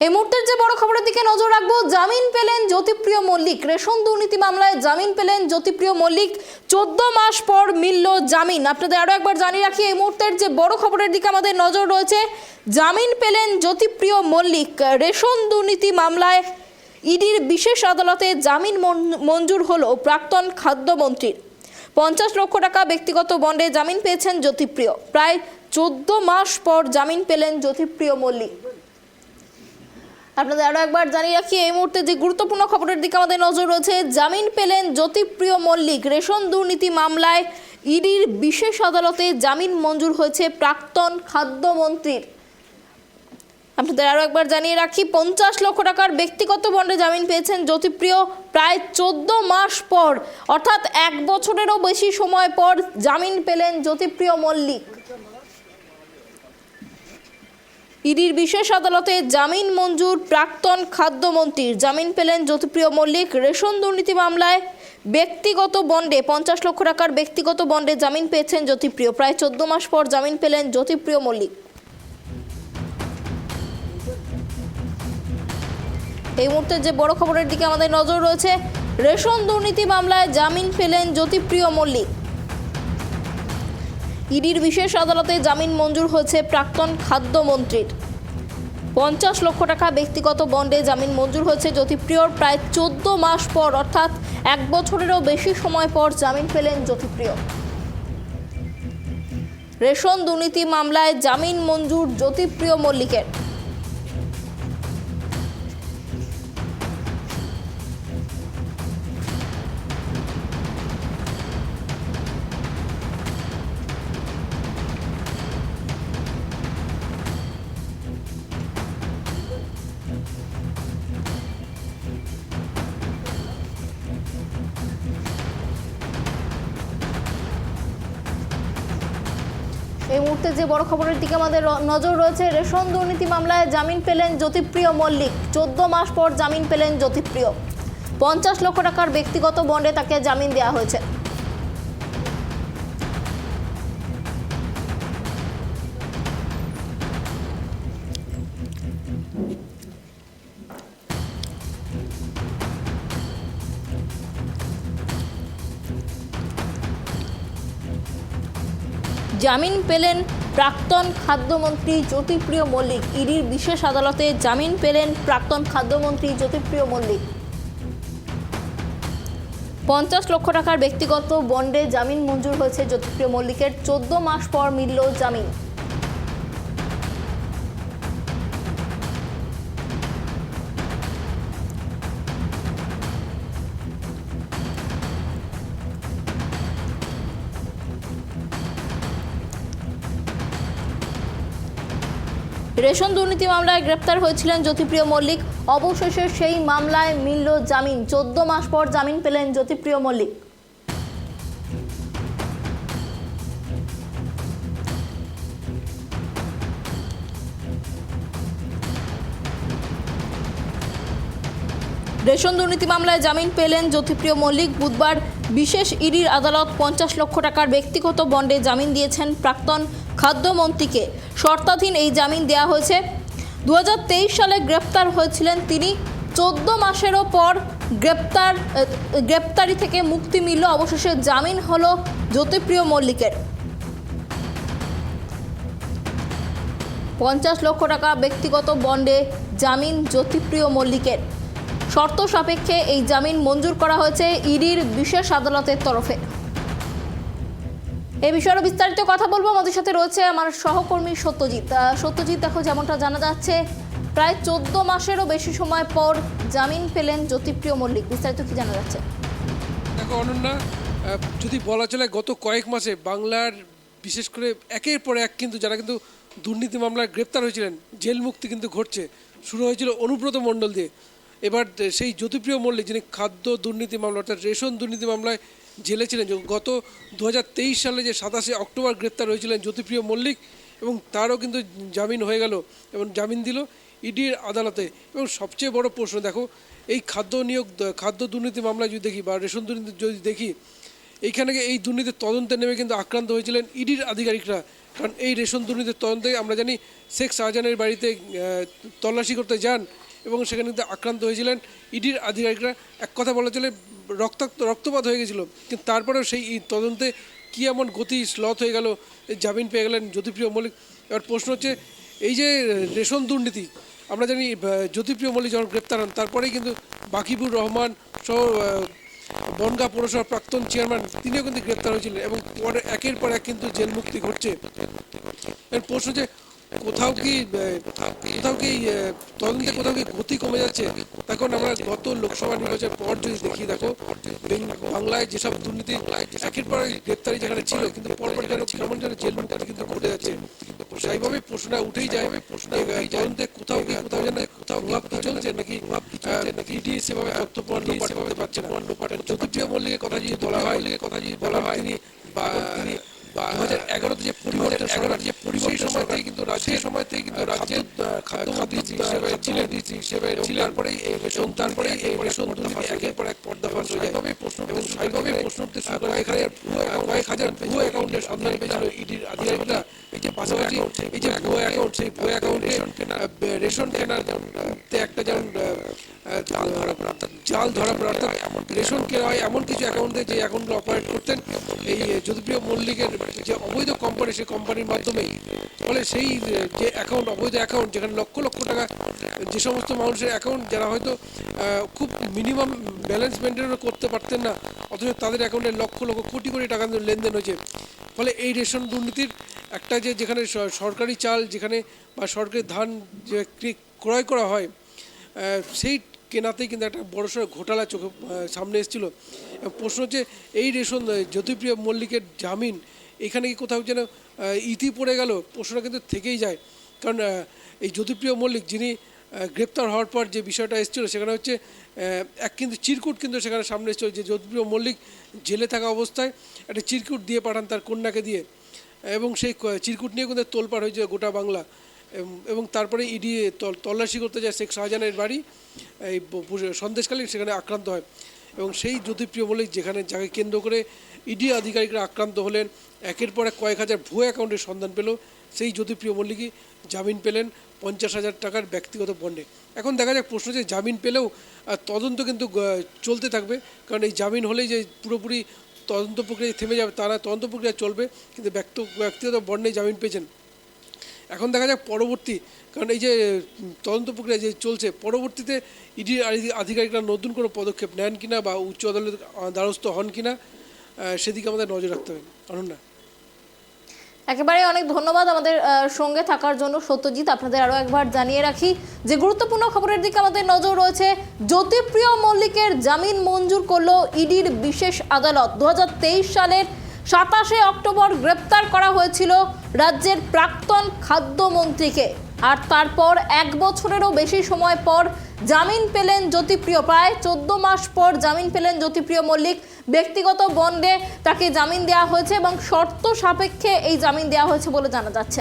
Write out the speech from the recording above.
এই মুহূর্তের যে বড় খবরের দিকে নজর রাখব, জামিন পেলেন জ্যোতিপ্রিয় মল্লিক। রেশন দুর্নীতি মামলায় জামিন পেলেন জ্যোতিপ্রিয় মল্লিক। চোদ্দ মাস পর মিলল জামিন। আপনাদের আরও একবার জানিয়ে রাখি, এই মুহূর্তের যে বড় খবরের দিকে আমাদের নজর রয়েছে, জামিন পেলেন জ্যোতিপ্রিয় মল্লিক। রেশন দুর্নীতি মামলায় ইডির বিশেষ আদালতে জামিন মন- মঞ্জুর হলো প্রাক্তন খাদ্যমন্ত্রীর। পঞ্চাশ লক্ষ টাকা ব্যক্তিগত বন্ডে জামিন পেয়েছেন জ্যোতিপ্রিয়। প্রায় চোদ্দ মাস পর জামিন পেলেন জ্যোতিপ্রিয় মল্লিক। আপনাদের আরও একবার জানিয়ে রাখি, এই মুহূর্তে যে গুরুত্বপূর্ণ খবরের দিকে আমাদের নজর রয়েছে, জামিন পেলেন জ্যোতিপ্রিয় মল্লিক। রেশন দুর্নীতি মামলায় ইডির বিশেষ আদালতে জামিন মঞ্জুর হয়েছে প্রাক্তন খাদ্যমন্ত্রীর। আপনাদের আরও একবার জানিয়ে রাখি, পঞ্চাশ লক্ষ টাকার ব্যক্তিগত বন্ডে জামিন পেয়েছেন জ্যোতিপ্রিয় প্রায় চোদ্দ মাস পর। অর্থাৎ এক বছরেরও বেশি সময় পর জামিন পেলেন জ্যোতিপ্রিয় মল্লিক। ইডির বিশেষ আদালতে জামিন মঞ্জুর প্রাক্তন খাদ্যমন্ত্রীর। জামিন পেলেন জ্যোতিপ্রিয় মল্লিক। রেশন দুর্নীতি মামলায় ব্যক্তিগত বন্ডে পঞ্চাশ লক্ষ টাকার ব্যক্তিগত বন্ডে জামিন পেয়েছেন জ্যোতিপ্রিয়। প্রায় চোদ্দ মাস পর জামিন পেলেন জ্যোতিপ্রিয় মল্লিক। এই মুহূর্তে যে বড় খবরের দিকে আমাদের নজর রয়েছে, রেশন দুর্নীতি মামলায় জামিন পেলেন জ্যোতিপ্রিয় মল্লিক। ইডির বিশেষ আদালতে জামিন মঞ্জুর হয়েছে প্রাক্তন খাদ্যমন্ত্রীর। পঞ্চাশ লক্ষ টাকা ব্যক্তিগত বন্ডে জামিন মঞ্জুর হয়েছে জ্যোতিপ্রিয়র প্রায় চোদ্দ মাস পর, অর্থাৎ এক বছরেরও বেশি সময় পর জামিন পেলেন জ্যোতিপ্রিয়। রেশন দুর্নীতি মামলায় জামিন মঞ্জুর জ্যোতিপ্রিয় মল্লিকের। এই মুহূর্তে যে বড় খবরের দিকে আমাদের নজর রয়েছে, রেশন দুর্নীতি মামলায় জামিন পেলেন জ্যোতিপ্রিয় মল্লিক। চোদ্দ মাস পর জামিন পেলেন জ্যোতিপ্রিয়। পঞ্চাশ লক্ষ টাকার ব্যক্তিগত বন্ডে তাকে জামিন দেওয়া হয়েছে। জামিন পেলেন প্রাক্তন খাদ্যমন্ত্রী জ্যোতিপ্রিয় মল্লিক। ইডির বিশেষ আদালতে জামিন পেলেন প্রাক্তন খাদ্যমন্ত্রী জ্যোতিপ্রিয় মল্লিক। পঞ্চাশ লক্ষ টাকার ব্যক্তিগত বন্ডে জামিন মঞ্জুর হয়েছে জ্যোতিপ্রিয় মল্লিকের। চোদ্দ মাস পর মিলল জামিন। রেশন দুর্নীতি মামলায় গ্রেপ্তার হয়েছিলেন জ্যোতিপ্রিয় মল্লিক। অবশেষে সেই মামলায় মিলল জামিন। চোদ্দ মাস পর জামিন পেলেন জ্যোতিপ্রিয় মল্লিক। রেশন দুর্নীতি মামলায় জামিন পেলেন জ্যোতিপ্রিয় মল্লিক। বুধবার বিশেষ ইডির আদালত পঞ্চাশ লক্ষ টাকার ব্যক্তিগত বন্ডে জামিন দিয়েছেন প্রাক্তন খাদ্যমন্ত্রীকে শর্তাধীন এই জামিন দেওয়া হয়েছে। দু হাজার তেইশ সালে গ্রেপ্তার হয়েছিলেন তিনি। চোদ্দ মাসেরও পর গ্রেপ্তার, গ্রেপ্তারি থেকে মুক্তি মিলল। অবশেষে জামিন হলো জ্যোতিপ্রিয় মল্লিকের। পঞ্চাশ লক্ষ টাকা ব্যক্তিগত বন্ডে জামিন জ্যোতিপ্রিয় মল্লিকের। শর্ত সাপেক্ষে এই জামিন মঞ্জুর করা হয়েছে ইডির বিশেষ আদালতের তরফে। এই বিষয়ে আরও বিস্তারিত কথা বলব। আমাদের সাথে রয়েছে আমার সহকর্মী সত্যজিৎ। সত্যজিৎ, দেখো যেমনটা জানা যাচ্ছে, প্রায় চোদ্দ মাসেরও বেশি সময় পর জামিন পেলেন জ্যোতিপ্রিয় মল্লিক। বিস্তারিত কি জানা যাচ্ছে? দেখো অনন্যা যদি বলা চলে গত কয়েক মাসে বাংলার বিশেষ করে একের পর এক কিন্তু যারা কিন্তু দুর্নীতি মামলায় গ্রেপ্তার হয়েছিলেন, জেল মুক্তি কিন্তু ঘটছে। শুরু হয়েছিল অনুব্রত মণ্ডল দিয়ে। এবার সেই জ্যোতিপ্রিয় মল্লিক, যিনি খাদ্য দুর্নীতি মামলা অর্থাৎ রেশন দুর্নীতি মামলায় জেলে ছিলেন। গত দু হাজার তেইশ সালে যে সাতাশে অক্টোবর গ্রেপ্তার হয়েছিলেন জ্যোতিপ্রিয় মল্লিক এবং তারও কিন্তু জামিন হয়ে গেল এবং জামিন দিল ইডির আদালতে। এবং সবচেয়ে বড় প্রশ্ন, দেখো, এই খাদ্য নিয়োগ, খাদ্য দুর্নীতি মামলায় যদি দেখি বা রেশন দুর্নীতি যদি দেখি, এইখানে এই দুর্নীতির তদন্তে নেমে কিন্তু আক্রান্ত হয়েছিলেন ইডির আধিকারিকরা। কারণ এই রেশন দুর্নীতির তদন্তে আমরা জানি শেখ শাহজাহানের বাড়িতে তল্লাশি করতে যান এবং সেখানে কিন্তু আক্রান্ত হয়েছিলেন ইডির আধিকারিকরা। এক কথা বলা চলে রক্তাক্ত, রক্তপাত হয়ে গেছিল। কিন্তু তারপরেও সেই তদন্তে কী এমন গতি স্লথ হয়ে গেল জামিন পেয়ে গেলেন জ্যোতিপ্রিয় মল্লিক। এবার প্রশ্ন হচ্ছে, এই যে রেশন দুর্নীতি, আমরা জানি জ্যোতিপ্রিয় মল্লিক যখন গ্রেপ্তার হন, তারপরেই কিন্তু বাকিবুর রহমান সহ বনগাঁ পৌরসভার প্রাক্তন চেয়ারম্যান, তিনিও কিন্তু গ্রেপ্তার হয়েছিলেন এবং পরে একের পর এক কিন্তু জেল মুক্তি ঘটছে। এর প্রশ্ন যে কোথাও কি কোথাও কি তদন্তে কোথাও কি গতি কমে যাচ্ছে? তখন আমরা গত লোকসভা নির্বাচনের পর যদি দেখি দেখো বাংলায় যেসব দুর্নীতি একের পর গ্রেপ্তারি যেখানে ছিল কিন্তু পরপর যেন কেমন যেন জেল মুক্তি কিন্তু ঘটে যাচ্ছে। সেইভাবে প্রশ্নটা উঠেই যায়। এই তদন্তে কোথাও কি কোথাও যেন কোথাও লাভ কি চলছে নাকি নাকি ইডি সেভাবে তথ্য প্রমাণ সেভাবে পাচ্ছে না। জ্যোতিপ্রিয় মল্লিকের কথা যদি বলা হয় কথা যদি বলা হয় তিনি বা তিনি দু হাজার এগারোতে যে পরিবর্তন এগারোতে যে পরিবর্তন সেই সময় থেকে কিন্তু রাজ্যের সময় থেকে কিন্তু রাজ্যের খাদ্যমন্ত্রী হিসেবে ছিলেন হিসেবে ছিলেন তারপরে এই রেশন তারপরে এই রেশন একের পর এক পর্দাফাশ যায় এভাবে প্রশ্ন এবং প্রশ্ন উঠতে শুরু করে কয়েক হাজার কয়েক হাজার ভুয়ো অ্যাকাউন্টের সন্ধান পেয়েছিল ইডির আধিকারিকরা এই যে পাশাপাশি এই যে ভুয়ো অ্যাকাউন্ট সেই ভুয়ো অ্যাকাউন্টে রেশন কেনার একটা যেমন জাল ধরা পড়ে অর্থাৎ জাল ধরা পড়ে অর্থাৎ রেশন কেনা হয় এমন কিছু অ্যাকাউন্টে যে অ্যাকাউন্টগুলো অপারেট করতেন এই আহ, জ্যোতিপ্রিয় মল্লিকের যে অবৈধ কোম্পানি সেই কোম্পানির মাধ্যমে ফলে সেই যে অ্যাকাউন্ট অবৈধ অ্যাকাউন্ট যেখানে লক্ষ লক্ষ টাকা যে সমস্ত মানুষের অ্যাকাউন্ট যারা হয়তো খুব মিনিমাম ব্যালেন্স মেনটেনও করতে পারতেন না, অথচ তাদের অ্যাকাউন্টে লক্ষ লক্ষ কোটি কোটি টাকা লেনদেন হয়েছে। ফলে এই রেশন দুর্নীতির একটা যে যেখানে সরকারি চাল যেখানে বা সরকারি ধান যে ক্রি- ক্রয় করা হয় সেই কেনাতেই কিন্তু একটা বড়সড় ঘোটালা চোখে সামনে এসেছিল। প্রশ্ন হচ্ছে, এই রেশন জ্যোতিপ্রিয় মল্লিকের জামিন এখানে কি কোথাও যেন ইতি পড়ে গেল? প্রশ্নটা কিন্তু থেকেই যায়। কারণ এই জ্যোতিপ্রিয় মল্লিক যিনি গ্রেপ্তার হওয়ার পর যে বিষয়টা এসেছিল সেখানে হচ্ছে এক কিন্তু চিরকুট কিন্তু সেখানে সামনে এসেছিল যে জ্যোতিপ্রিয় মল্লিক জেলে থাকা অবস্থায় একটা চিরকুট দিয়ে পাঠান তার কন্যাকে দিয়ে। এবং সেই চিরকুট নিয়ে কিন্তু তোলপাড় হয়েছে গোটা বাংলা। এবং- তারপরে ইডি তল্লাশি করতে যায় শেখ শাহজাহানের বাড়ি, এই সন্দেশকালীন সেখানে আক্রান্ত হয়। এবং সেই জ্যোতিপ্রিয় মল্লিক যেখানে যাকে কেন্দ্র করে ইডি আধিকারিকরা আক্রান্ত হলেন, একের পর এক কয়েক হাজার ভুয়ো অ্যাকাউন্টের সন্ধান পেল, সেই জ্যোতিপ্রিয় মল্লিকই জামিন পেলেন পঞ্চাশ হাজার টাকার ব্যক্তিগত বন্ডে। এখন দেখা যাক, প্রশ্ন যে জামিন পেলেও তদন্ত কিন্তু চলতে থাকবে। কারণ এই জামিন হলেই যে পুরোপুরি তদন্ত প্রক্রিয়া থেমে যাবে, তারা তদন্ত প্রক্রিয়া চলবে, কিন্তু ব্যক্ত, ব্যক্তিগত বন্ডে জামিন পেয়েছেন। এখন দেখা যাক পরবর্তী, কারণ এই যে তদন্ত প্রক্রিয়া যে চলছে, পরবর্তীতে ইডি আধিকারিকরা নতুন কোনো পদক্ষেপ নেন কিনা বা উচ্চ আদালতের দ্বারস্থ হন কিনা সেদিকে আমাদের নজর রাখতে হবে। অনন্যা। একেবারে অনেক ধন্যবাদ আমাদের সঙ্গে থাকার জন্য। সত্যজিৎ, আপনাদের আরও একবার জানিয়ে রাখি যে গুরুত্বপূর্ণ খবরের দিকে আমাদের নজর রয়েছে। জ্যোতিপ্রিয় মল্লিকের জামিন মঞ্জুর করল ইডির বিশেষ আদালত। দু হাজার তেইশ সালের সাতাশে অক্টোবর গ্রেপ্তার করা হয়েছিল রাজ্যের প্রাক্তন খাদ্যমন্ত্রীকে। আর তারপর এক বছরেরও বেশি সময় পর জামিন পেলেন জ্যোতিপ্রিয়। প্রায় চোদ্দ মাস পর জামিন পেলেন জ্যোতিপ্রিয় মল্লিক। ব্যক্তিগত বন্ডে তাকে জামিন দেওয়া হয়েছে এবং শর্ত সাপেক্ষে এই জামিন দেওয়া হয়েছে বলে জানা যাচ্ছে।